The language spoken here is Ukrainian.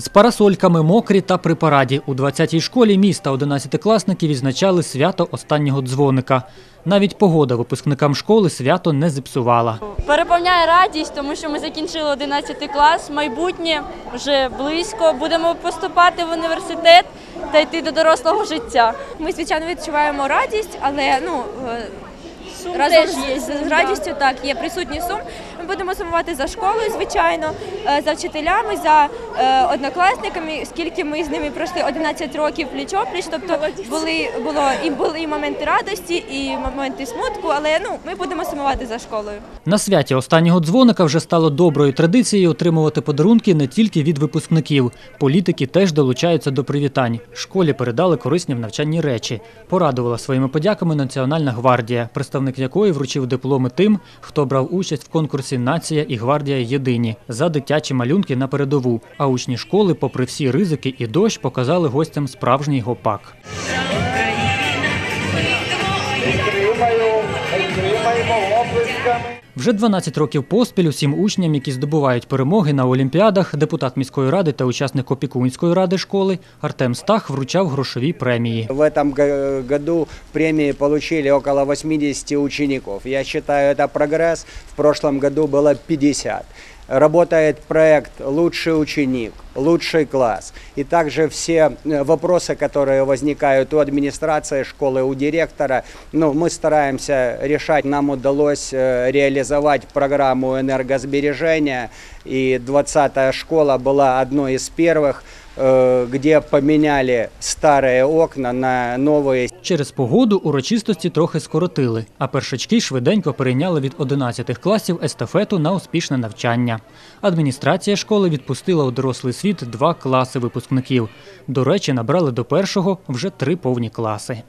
З парасольками мокрі та при параді у 20-й школі міста 11-класники відзначали свято останнього дзвоника. Навіть погода випускникам школи свято не зіпсувала. Переповняє радість, тому що ми закінчили 11 клас. Майбутнє вже близько. Будемо поступати в університет та йти до дорослого життя. Ми звичайно відчуваємо радість, але ну е, Сум разом теж з, є, з да. радістю так є присутній сум. Ми будемо сумувати за школою, звичайно, е, за вчителями, за е, однокласниками, скільки ми з ними пройшли 11 років пліч опліч. Тобто були було і були і моменти радості, і моменти смутку, але ну ми будемо сумувати за школою. На святі останнього дзвоника вже стало доброю традицією отримувати подарунки не тільки від випускників. Політики теж долучаються до привітань. Школі передали корисні в навчанні речі. Порадувала своїми подяками Національна гвардія, представник якої вручив дипломи тим, хто брав участь в конкурсі Нація і гвардія єдині за дитячі малюнки на передову. А учні школи, попри всі ризики і дощ, показали гостям справжній гопак Підтримаю, підтримаємо оплесками. Вже 12 років поспіль усім учням, які здобувають перемоги на олімпіадах, депутат міської ради та учасник опікунської ради школи Артем Стах вручав грошові премії. В этом го- году премии получили около 80 учеников. Я считаю, это прогресс. В прошлом году было 50. Работает проект «Лучший ученик», «Лучший класс». И также все э, вопросы, которые возникают у администрации школы, у директора, ну, мы стараемся решать. Нам удалось э, реализовать программу энергосбережения. И 20-я школа была одной из первых, э, где поменяли старые окна на новые Через погоду урочистості трохи скоротили, а першачки швиденько перейняли від 11 класів естафету на успішне навчання. Адміністрація школи відпустила у дорослий світ два класи випускників. До речі, набрали до першого вже три повні класи.